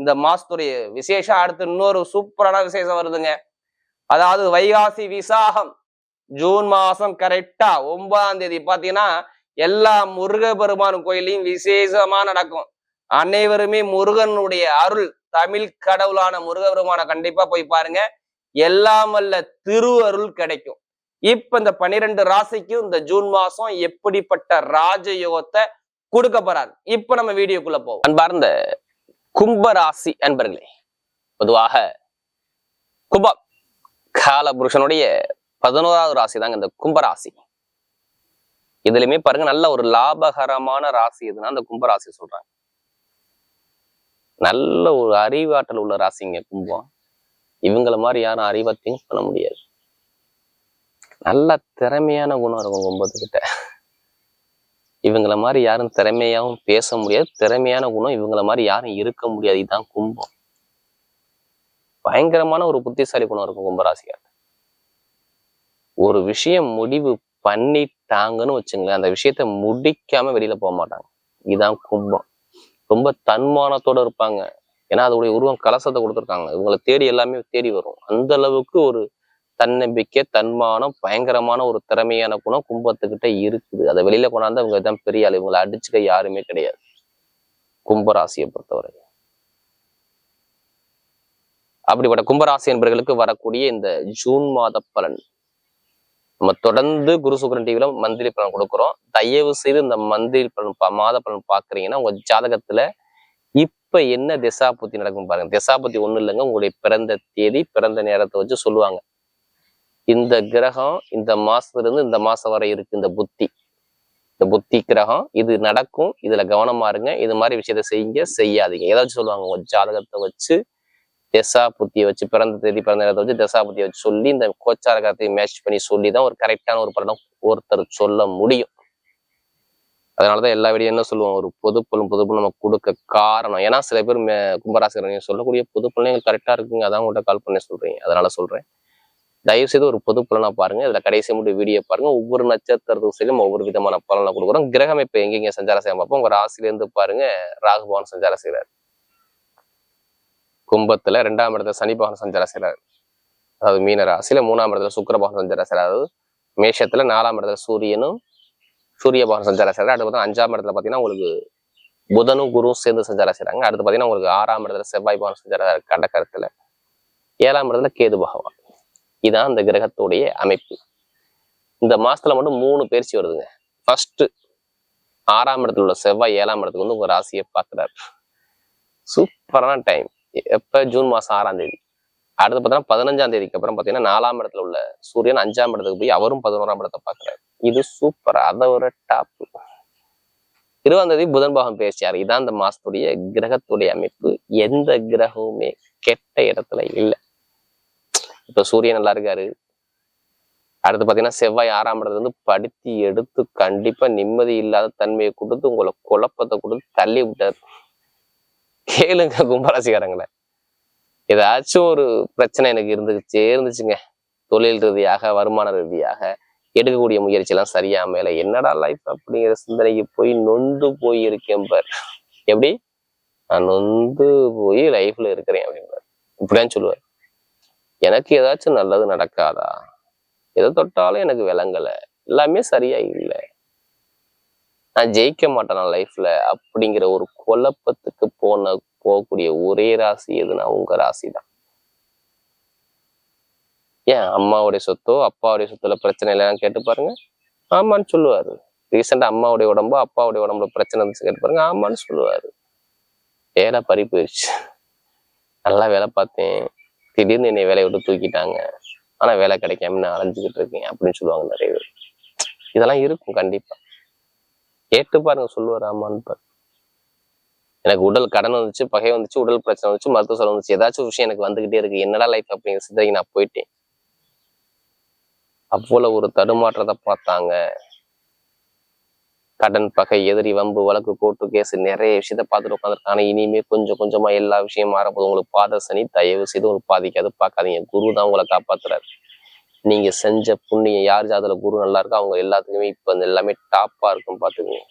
இந்த மாசத்துடைய விசேஷம் அடுத்து இன்னொரு சூப்பரான விசேஷம் வருதுங்க. அதாவது வைகாசி விசாகம். ஜூன் மாசம் கரெக்டா ஒன்பதாம் தேதி. பாத்தீங்கன்னா எல்லா முருக பெருமான் கோயிலையும் விசேஷமா நடக்கும். அனைவருமே முருகனுடைய அருள் தமிழ் கடவுளான முருகபெருமான கண்டிப்பா போய் பாருங்க. எல்லாம் வல்ல திரு அருள் கிடைக்கும். இப்ப இந்த பனிரெண்டு ராசிக்கும் இந்த ஜூன் மாசம் எப்படிப்பட்ட ராஜயோகத்தை கொடுக்க போறாரு? இப்ப நம்ம வீடியோக்குள்ள போவோம். அன்பார்ந்த கும்பராசி அன்பர்களே பொதுவாக கும்பம் காலபுருஷனுடைய பதினோராவது ராசி தாங்க இந்த கும்பராசி. இதுலயுமே பாருங்க நல்ல ஒரு லாபகரமான ராசி எதுனா அந்த கும்பராசி சொல்றாங்க. நல்ல ஒரு அறிவாற்றல் உள்ள ராசிங்க கும்பம். இவங்கள மாதிரி யாரும் அறிவா திங்க் பண்ண முடியாது. நல்ல திறமையான குணம் இருக்கும் கும்பத்துக்கிட்ட. இவங்கள மாதிரி யாரும் திறமையாவும் பேச முடியாது. திறமையான குணம் இவங்கள மாதிரி யாரும் இருக்க முடியாது. இதுதான் கும்பம். பயங்கரமான ஒரு புத்திசாலி குணம் இருக்கும் கும்பராசிக்கார் ஒரு விஷயம் முடிவு பண்ணிட்டாங்கன்னு வச்சுங்களேன் அந்த விஷயத்த முடிக்காம வெளியில போக மாட்டாங்க. இதுதான் கும்பம். ரொம்ப தன்மானத்தோட இருப்பாங்க. ஏன்னா அதோடைய உருவம் கலசத்தை கொடுத்துருக்காங்க. இவங்களை தேடி எல்லாமே தேடி வரும். அந்த அளவுக்கு ஒரு தன்னம்பிக்கை தன்மானம் பயங்கரமான ஒரு திறமையான குணம் கும்பத்துக்கிட்ட இருக்குது. அதை வெளியில கொண்டாந்து அவங்க தான் பெரிய ஆள். இவங்களை அடிச்சுக்க யாருமே கிடையாது. கும்பராசியை பொறுத்தவரை அப்படிப்பட்ட கும்பராசி என்பவர்களுக்கு வரக்கூடிய இந்த ஜூன் மாத பலன். நம்ம தொடர்ந்து குரு சுக்கரன் டிவில மந்திரி பலன் கொடுக்குறோம். தயவு செய்து இந்த மந்திரி பலன் மாத பலன் பாக்குறீங்கன்னா உங்க ஜாதகத்துல இப்ப என்ன திசாபுத்தி நடக்கும் பாருங்க. திசாபுத்தி ஒண்ணும் இல்லைங்க. உங்களுடைய பிறந்த தேதி பிறந்த நேரத்தை வச்சு சொல்லுவாங்க. இந்த கிரகம் இந்த மாசத்துல இருந்து இந்த மாசம் வரை இருக்கு இந்த புத்தி. இந்த புத்தி கிரகம் இது நடக்கும் இதுல கவனமா இருங்க இது மாதிரி விஷயத்த செய்யுங்க செய்யாதீங்க. ஏதாச்சும் சொல்லுவாங்க உங்க ஜாதகத்தை வச்சு தசா புத்தியை வச்சு பிறந்த தேதி பிறந்த இடத்தை வச்சு தசா புத்தியை வச்சு சொல்லி இந்த கோச்சார காலத்தை மேட்ச் பண்ணி சொல்லி தான் ஒரு கரெக்டான ஒரு படம் ஒருத்தர் சொல்ல முடியும். அதனாலதான் எல்லா வீடியும் என்ன சொல்லுவோம் ஒரு பொது பலன் நம்ம கொடுக்க காரணம். ஏன்னா சில பேர் மே- கும்பராசிரியர் சொல்லக்கூடிய பொது எங்களுக்கு கரெக்டா இருக்குங்க. அதான் உங்கள்கிட்ட கால் பண்ணி சொல்றீங்க. அதனால சொல்றேன். தயவு செய்து ஒரு பொது பலனா பாருங்க. இதுல கடைசி மட்டும் வீடியோ பாருங்க. ஒவ்வொரு நட்சத்திர தூசிலும் ஒவ்வொரு விதமான பலனை கொடுக்குறோம். கிரகம் இப்ப எங்கெங்க சஞ்சாரம் செய்ய பார்ப்போம். உங்க ராசியில இருந்து பாருங்க. ராகுபவன் சஞ்சாரம் செய்கிறார் கும்பத்துல ரெண்டாம் இடத்துல சனி பகவான் சஞ்சாரம் செய்கிறார் அதாவது மீன ராசியில மூணாம் இடத்துல சுக்கிர பகவான் சஞ்சாரம் செய்கிறார் அதாவது மேஷத்துல நாலாம் இடத்துல சூரியனும் சூரிய பகவான் சஞ்சாரம் செய்கிறார் அடுத்து பார்த்தா அஞ்சாம் இடத்துல பாத்தீங்கன்னா உங்களுக்கு புதனும் குருவும் சேர்ந்து சஞ்சாரம் செய்கிறாங்க அடுத்து பாத்தீங்கன்னா உங்களுக்கு ஆறாம் இடத்துல செவ்வாய் பகவான் சஞ்சாரம் கடற்கரத்தில் ஏழாம் இடத்துல கேது பகவான். இதான் அந்த கிரகத்துடைய அமைப்பு. இந்த மாசத்துல மட்டும் மூணு பயிற்சி வருதுங்க. ஃபர்ஸ்ட் ஆறாம் இடத்துல உள்ள செவ்வாய் ஏழாம் இடத்துக்கு வந்து உங்க ராசியை பார்க்குறாரு. சூப்பரான டைம் எப்ப? ஜூன் மாசம் ஆறாம் தேதி. அடுத்து பார்த்தீங்கன்னா பதினஞ்சாம் தேதிக்கு அப்புறம் பார்த்தீங்கன்னா நாலாம் இடத்துல உள்ள சூரியன் அஞ்சாம் இடத்துக்கு போய் அவரும் பதினோராம் இடத்தை பார்க்குறாரு. இது சூப்பர் அதை ஒரு டாப் இருபதாம் தேதி புதன் பாகம் பேசியார் இதான் அந்த மாசத்துடைய கிரகத்துடைய அமைப்பு. எந்த கிரகமுமே கெட்ட இடத்துல இல்லை. இப்ப சூரியன் நல்லா இருக்காரு. அடுத்து பாத்தீங்கன்னா செவ்வாய் ஆறாம் இடத்துல இருந்து படுத்தி எடுத்து கண்டிப்பா நிம்மதி இல்லாத தன்மையை கொடுத்து உங்களை குழப்பத்தை கொடுத்து தள்ளி விட்டாரு. கேளுங்க கும்பராசிக்காரங்களை. ஏதாச்சும் ஒரு பிரச்சனை எனக்கு இருந்துச்சு இருந்துச்சுங்க. தொழில் ரீதியாக வருமான ரீதியாக எடுக்கக்கூடிய முயற்சி எல்லாம் சரியா மேல என்னடா லைஃப் அப்படிங்கிற சிந்தனைக்கு போய் நொந்து போய் இருக்கேன் பார். எப்படி? நான் நொந்து போய் லைஃப்ல இருக்கிறேன் அப்படின்பார் இப்படிதான் சொல்லுவார். எனக்கு ஏதாச்சும் நல்லது நடக்காதா? எதை தொட்டாலும் எனக்கு விளங்கல. எல்லாமே சரியா இல்லை. நான் ஜெயிக்க மாட்டேன் நான் லைஃப்ல? அப்படிங்கிற ஒரு குழப்பத்துக்கு போன போகக்கூடிய ஒரே ராசி எதுனா உங்க ராசி தான் ஏன் அம்மாவுடைய சொத்தோ அப்பாவுடைய சொத்துல பிரச்சனை இல்லைன்னு கேட்டு பாருங்க. ஆமான்னு சொல்லுவாரு. ரீசெண்டா அம்மாவுடைய உடம்போ அப்பாவுடைய உடம்புல பிரச்சனை இருந்துச்சு கேட்டு பாருங்க. ஆமான்னு சொல்லுவாரு. வேலை பறி போயிடுச்சு நல்லா வேலை பார்த்தேன். திடீர்னு என்னை வேலையை விட்டு தூக்கிட்டாங்க. ஆனா வேலை கிடைக்காம நான் அலைஞ்சுக்கிட்டு இருக்கேன் அப்படின்னு சொல்லுவாங்க நிறைய பேர். இதெல்லாம் இருக்கும் கண்டிப்பா. கேட்டு பாருங்க சொல்லுவார் ஆமான்னு எனக்கு உடல் கடன் வந்துச்சு பகை வந்துச்சு உடல் பிரச்சனை வந்துச்சு மருத்துவ செலவு வந்துச்சு. ஏதாச்சும் விஷயம் எனக்கு வந்துகிட்டே இருக்கு. என்னடா லைஃப் அப்படிங்கிற சிந்தனைக்கு நான் போயிட்டேன். அவ்வளவு ஒரு தடுமாற்றத்தை பார்த்தாங்க. கடன் பகை எதிரி வம்பு வழக்கு கோர்ட்டு கேஸ் நிறைய விஷயத்த பார்த்துட்டு உட்காந்துருக்காங்க. இனிமே கொஞ்சம் கொஞ்சமா எல்லா விஷயம் மாறப்போது உங்களுக்கு பாத சனி தயவு செய்து உங்களுக்கு பாதிக்காது பார்க்காதீங்க. குரு தான் உங்களை காப்பாத்துறாரு. நீங்க செஞ்ச புண்ணியம் யார் ஜாதல குரு நல்லா இருக்கோ அவங்க எல்லாத்துக்குமே இப்ப எல்லாமே டாப்பா இருக்கும் பாத்துக்கோங்க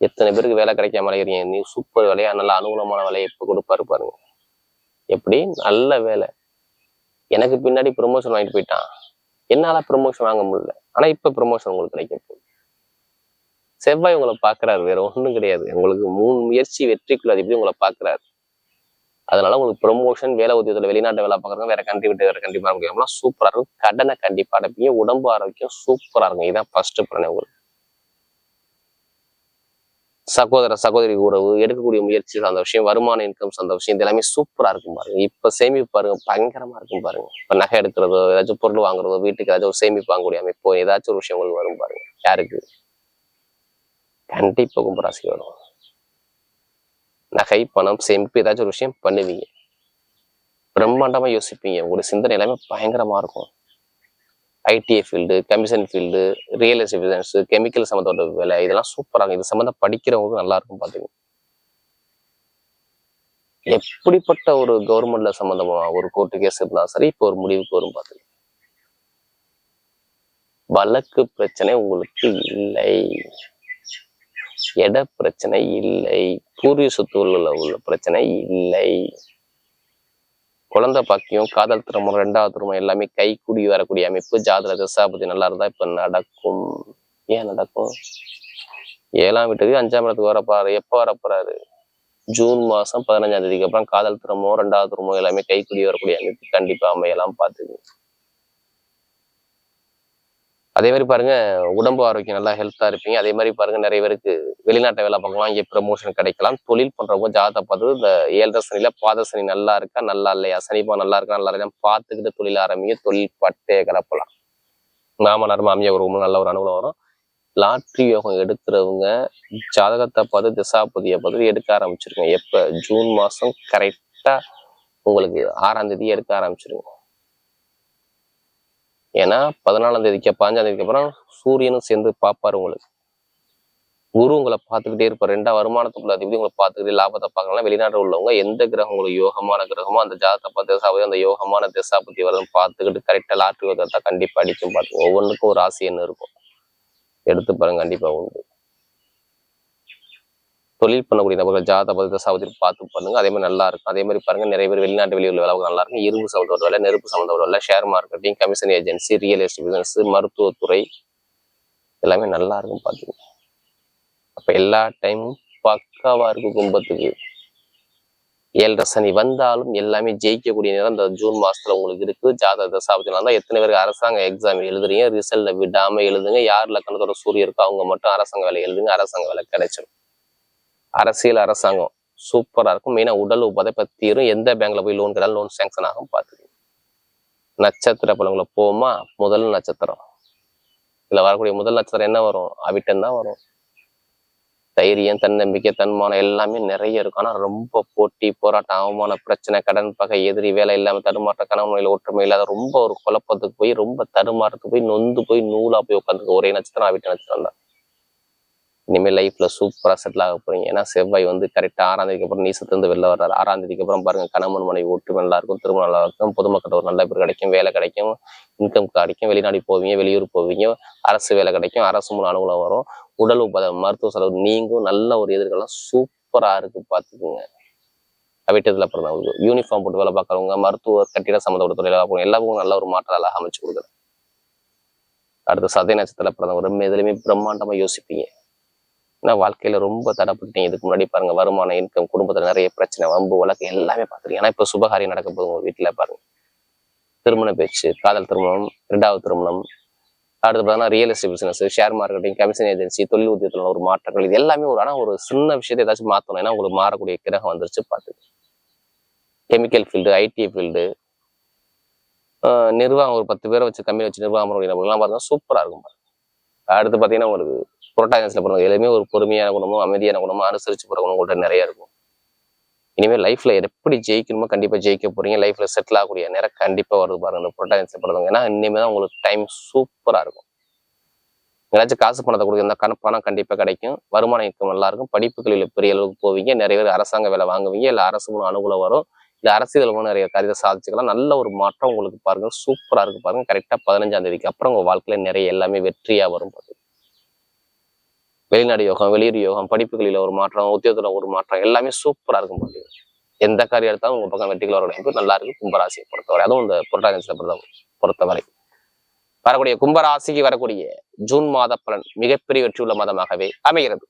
எத்தனை பேருக்கு வேலை கிடைக்காம அலைகிறீங்க நீ சூப்பர் வேலையா? நல்ல அனுகூலமான வேலையை இப்போ கொடுப்பாரு பாருங்க. எப்படி? நல்ல வேலை. எனக்கு பின்னாடி ப்ரொமோஷன் வாங்கிட்டு போயிட்டான். என்னால ப்ரொமோஷன் வாங்க முடியல. ஆனா இப்ப ப்ரொமோஷன் உங்களுக்கு கிடைக்க போகுது. செவ்வாய் உங்களை பாக்குறாரு வேற ஒண்ணும் கிடையாது. உங்களுக்கு மூணு முயற்சி வெற்றிக்குள்ள அது எப்படி உங்களை பார்க்குறாரு. அதனால உங்களுக்கு ப்ரொமோஷன் வேலை உத்தியத்தில் வெளிநாட்டு வேலை பார்க்குறவங்க வேற கண்ட்ரி விட்டு வேற கண்ட்ரி பார்க்க முடியாமலாம் சூப்பரா இருக்கும். கடனை கண்டிப்பா அடைப்பீங்க. உடம்பு ஆரோக்கியம் சூப்பரா இருக்கும். இதுதான் ஃபர்ஸ்ட் பிரணை உங்களுக்கு. சகோதர சகோதரி உறவு எடுக்கக்கூடிய முயற்சி சார்ந்த விஷயம் வருமான இன்கம் சார்ந்த விஷயம் இது எல்லாமே சூப்பரா இருக்கும் பாருங்க. இப்ப சேமிப்பு பாருங்க பயங்கரமா இருக்கும் பாருங்க. இப்ப நகை எடுக்கிறதோ ஏதாச்சும் பொருள் வாங்குறதோ வீட்டுக்கு ஏதாச்சும் ஒரு சேமிப்பு வாங்கக்கூடிய அமைப்போ ஏதாச்சும் ஒரு விஷயம் உங்களுக்கு வரும் பாருங்க. யாருக்கு? கண்டிப்பாக கும்பராசி வரும். நகை பணம் சேமிப்பு ஏதாச்சும் ஒரு விஷயம் பண்ணுவீங்க. பிரம்மாண்டமா யோசிப்பீங்க. உங்களுடைய சிந்தனை எல்லாமே பயங்கரமா இருக்கும். ITI field commission field real estate business chemical சம்மந்தப்பட்ட வேலை இதெல்லாம் சூப்பராக இது சம்மந்தம் படிக்கிறவங்களுக்கு நல்லா இருக்கும் பாத்துங்க எப்படிப்பட்ட ஒரு கவர்மெண்ட்ல சம்மந்தமா ஒரு கோர்ட்டு கேஸ் இருந்தாலும் சரி இப்போ ஒரு முடிவுக்கு வரும் பாத்துங்க வழக்கு பிரச்சனை உங்களுக்கு இல்லை. இட பிரச்சனை இல்லை. பூர்வீக சொத்துகளில் உள்ள பிரச்சனை இல்லை. குழந்தை பாக்கியம் காதல் திருமணம் ரெண்டாவது திருமணம் எல்லாமே கை கூடி வரக்கூடிய அமைப்பு. ஜாதக தசாபதி நல்லா இருந்தா இப்ப நடக்கும். ஏன் நடக்கும்? ஏழாம் வீட்டுக்கு அஞ்சாம் இடத்துக்கு வரப்பாரு எப்ப வரப்போறாரு ஜூன் மாசம் பதினஞ்சாம் தேதிக்கு அப்புறம் காதல் திருமணம் ரெண்டாவது திருமணம் எல்லாமே கை கூடி வரக்கூடிய அமைப்பு. கண்டிப்பா அமையலாம் பார்த்துக்கு அதே மாதிரி பாருங்க உடம்பு ஆரோக்கியம் நல்லா ஹெல்த்தா இருப்பீங்க. அதே மாதிரி பாருங்க நிறைய பேருக்கு வெளிநாட்டை வேலை பார்க்கலாம் இங்கே ப்ரமோஷன் கிடைக்கலாம். தொழில் பண்றவங்க ஜாதகத்தை பார்த்து இந்த ஏழரை சனியில பாத சனி நல்லா இருக்கா நல்லா இல்லையா? சனிப்பா நல்லா இருக்கா நல்லா இல்லையா? பார்த்துக்கிட்டு தொழில் ஆரம்பிங்க. தொழில் பட்டே கிளப்பலாம் மாமனார் மாமியார் ஒரு நல்ல ஒரு அனுகூலம் வரும். லாட்ரி யோகம் எடுக்கிறவங்க ஜாதகத்தை பார்த்து திசாபதியை பார்த்து எடுக்க ஆரம்பிச்சிருக்கேன் எப்ப? ஜூன் மாசம் கரெக்டா உங்களுக்கு ஆறாம் தேதி எடுக்க ஆரம்பிச்சிருங்க. ஏன்னா பதினாலாம் தேதிக்கு பாஞ்சாம் தேதிக்கு அப்புறம் சூரியனும் சேர்ந்து பார்ப்பாரு உங்களுக்கு. குரு உங்களை பார்த்துக்கிட்டே இருப்பார். ரெண்டா வருமானத்துக்குள்ள அதிபதி உங்களை பார்த்துக்கிட்டே லாபத்தை பார்க்கலாம் வெளிநாட்டில் உள்ளவங்க எந்த கிரகம் உங்களுக்கு யோகமான கிரகமோ அந்த ஜாதகத்தை பார்த்து திசாபதி அந்த யோகமான திசாபதி வரதும் பார்த்துக்கிட்டு கரெக்டாக லாட்ரி வதத்தை கண்டிப்பாக அடிச்சும் பார்த்துங்க ஒவ்வொன்றுக்கும் ஒரு ராசி என்ன இருக்கும். எடுத்து பாருங்க கண்டிப்பா உண்டு. தொழில் பண்ணக்கூடிய நபர்கள் ஜாத பதி தசாபதி பார்த்து பண்ணுங்க. அதே மாதிரி நல்லா இருக்கும். அதே மாதிரி பாருங்க நிறைய பேர் வெளிநாட்டு வெளியூர் வேலை நல்லா இருக்கும். இரும்பு சம்மந்தப்பட்ட வேலை நெருப்பு சம்மந்தப்பட்ட வேலை share marketing commission agency real estate business மருத்துவத்துறை எல்லாமே நல்லா இருக்கும் பாத்துங்க. அப்ப எல்லா டைமும் பக்காவா இருக்கும் கும்பத்துக்கு. ஏழரை சனி வந்தாலும் எல்லாமே ஜெயிக்கக்கூடிய நேரம் இந்த ஜூன் மாசத்துல உங்களுக்கு இருக்கு ஜாதக தசாபதினால தான் எத்தனை பேருக்கு அரசாங்க எக்ஸாம் எழுதுறீங்க? ரிசல்ட்ல விடாம எழுதுங்க. யார் லக்கணத்தோட சூரிய இருக்கோ அவங்க மட்டும் அரசாங்க வேலை எழுதுங்க. அரசாங்க வேலை கிடைச்சிடும் அரசியல் அரசாங்கம் சூப்பரா இருக்கும். மெயினா உடல் உபதை தீரும். எந்த பேங்க்ல போய் லோன் கேட்டாலும் லோன் சேங்ஷன் ஆகும் பார்த்துக்கோங்க நட்சத்திர பலங்களை போமா? முதல் நட்சத்திரம். இதுல வரக்கூடிய முதல் நட்சத்திரம் என்ன வரும்? அவிட்டன் தான் வரும். தைரியம் தன்னம்பிக்கை தன்மானம் எல்லாமே நிறைய இருக்கும். ஆனா ரொம்ப போட்டி போராட்டம் அவமான பிரச்சனை கடன் பகை எதிரி வேலை இல்லாம தடுமாற்ற கணவன் ஒற்றுமை இல்லாத ரொம்ப ஒரு குழப்பத்துக்கு போய் ரொம்ப தடுமாற்றத்துக்கு போய் நொந்து போய் நூலா போய் உட்காந்துருக்கு ஒரே நட்சத்திரம் அவிட்ட நட்சத்திரம் தான். இனிமேல் லைஃப்ல சூப்பராக செட்டில் ஆக போறீங்க. ஏன்னா செவ்வாய் வந்து கரெக்டா ஆறாம் தேதிக்கு அப்புறம் நீசத்துலேருந்து வெளில வர்றாரு. ஆறாம் தேதிக்கு அப்புறம் பாருங்க கணவன் மனைவி ஒற்றுமை நல்லா இருக்கும் திருமணம் நல்லா இருக்கும் பொதுமக்கள் ஒரு நல்ல பேர் கிடைக்கும் வேலை கிடைக்கும் இன்கம் கிடைக்கும் வெளிநாடு போவீங்க வெளியூர் போவீங்க அரசு வேலை கிடைக்கும் அரசு மூலம் அனுகூலம் வரும். உடல் உப மருத்துவ செலவு நீங்கும் நல்ல ஒரு எதிர்காலம் சூப்பரா இருக்கு பார்த்துக்குங்க. வீட்டத்துல பிறந்தவங்களுக்கு யூனிஃபார்ம் போட்டு வேலை பார்க்குறவங்க மருத்துவர் கட்டிட சம்மந்தப்பட்ட தொழிலாக பார்க்கணும் எல்லாருக்கும் நல்ல ஒரு மாற்றம் அழகாக அமைச்சு கொடுக்குறேன் அடுத்து சதய நட்சத்திரத்தில் பிறந்தவங்க ரொம்ப எதுலையுமே பிரம்மாண்டமா யோசிப்பீங்க. ஏன்னா வாழ்க்கையில ரொம்ப தடப்பட்டீங்க இதுக்கு முன்னாடி பாருங்க வருமானம் இன்கம் குடும்பத்துல நிறைய பிரச்சனை வம்பு வழக்கு எல்லாமே பார்த்துருக்கீங்க ஏன்னா இப்ப சுபகாரியம் நடக்க போகுது உங்க வீட்டுல பாருங்க. திருமண பேச்சு காதல் திருமணம் இரண்டாவது திருமணம் அடுத்து பார்த்தீங்கன்னா real estate business share marketing commission agency தொழில் உத்தியத்தில் ஒரு மாற்றங்கள் இது எல்லாமே ஒரு ஆனால் ஒரு சின்ன விஷயத்தை ஏதாச்சும் மாற்றணும் ஏன்னா உங்களுக்கு மாறக்கூடிய கிரகம் வந்துருச்சு பார்த்து கெமிக்கல் ஃபீல்டு ஐடி ஃபீல்டு நிர்வாகம் ஒரு பத்து பேரை வச்சு கம்பெனி வச்சு நிர்வாகம் பண்ணலாம் பார்த்தீங்கன்னா சூப்பராக இருக்கும் பாருங்க. அடுத்து பார்த்தீங்கன்னா உங்களுக்கு புரோட்டாகன்ஸ்ல பிறந்தவங்க எல்லாமே ஒரு பொறுமையான குணமும் அமைதியான குணமும் அனுசரிச்சு போற குணம் நிறைய இருக்கும். இனிமேல் லைஃப்ல எப்படி ஜெயிக்கணுமோ கண்டிப்பா ஜெயிக்க போறீங்க. லைஃப்ல செட்டில் ஆகக்கூடிய நேரம் கண்டிப்பா வருது பாருங்க. இந்த புரோட்டாகன்ஸ்ல பிறந்தவங்க. ஏன்னா இனிமேல் தான் உங்களுக்கு டைம் சூப்பரா இருக்கும். ஏதாச்சும் காசு பணத்தை கொடுக்க இந்த கண பணம் கண்டிப்பா கிடைக்கும். வருமானம் இன்கம் நல்லா இருக்கும். படிப்புகளில் பெரிய அளவுக்கு போவீங்க. நிறைய பேர் அரசாங்க வேலை வாங்குவீங்க. இல்லை அரசு மூலம் அனுகூலம் வரும். இல்லை அரசியல் மூலம் நிறைய காரியத்தை சாதிச்சுக்கலாம். நல்ல ஒரு மாற்றம் உங்களுக்கு பாருங்க. சூப்பரா இருக்கு பாருங்க. கரெக்டா பதினஞ்சாம் தேதிக்கு அப்புறம் உங்கள் வாழ்க்கையில நிறைய எல்லாமே வெற்றியா வரும் பாருங்க. வெளிநாடு யோகம் வெளியூர் யோகம் படிப்புகளில் ஒரு மாற்றம் உத்தியோகத்துல ஒரு மாற்றம் எல்லாமே சூப்பரா இருக்கும் போது எந்த காரியம் எடுத்தாலும் உங்க பக்கம் வெற்றிகள் வர வாய்ப்பு நல்லா இருக்கு கும்பராசியை பொறுத்தவரை. அதுவும் இந்த புரட்டாசி பொறுத்த பொறுத்தவரை. வரக்கூடிய கும்பராசிக்கு வரக்கூடிய ஜூன் மாத பலன் மிகப்பெரிய வெற்றியுள்ள மாதமாகவே அமைகிறது.